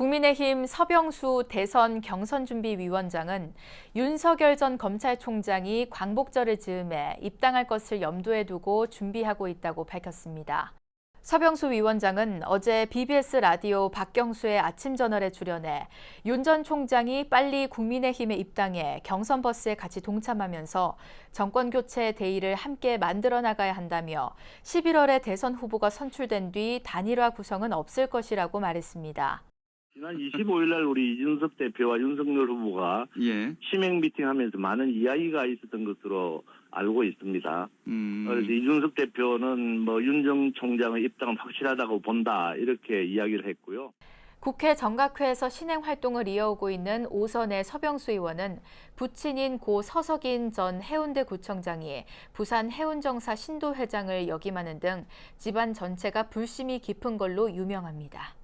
국민의힘 서병수 대선 경선준비위원장은 윤석열 전 검찰총장이 광복절을 즈음해 입당할 것을 염두에 두고 준비하고 있다고 밝혔습니다. 서병수 위원장은 어제 BBS 라디오 박경수의 아침 저널에 출연해 윤 전 총장이 빨리 국민의힘에 입당해 경선 버스에 같이 동참하면서 정권 교체 대의를 함께 만들어 나가야 한다며 11월에 대선 후보가 선출된 뒤 단일화 구성은 없을 것이라고 말했습니다. 지난 25일 날 우리 이준석 대표와 윤석열 후보가 예. 치맥 미팅하면서 많은 이야기가 있었던 것으로 알고 있습니다. 음. 그래서 이준석 대표는 뭐 윤정 총장의 입당은 확실하다고 본다 이렇게 이야기를 했고요. 국회 정각회에서 신행 활동을 이어오고 있는 오선의 서병수 의원은 부친인 고 서석인 전 해운대 구청장이 부산 해운정사 신도 회장을 역임하는 등 집안 전체가 불심이 깊은 걸로 유명합니다.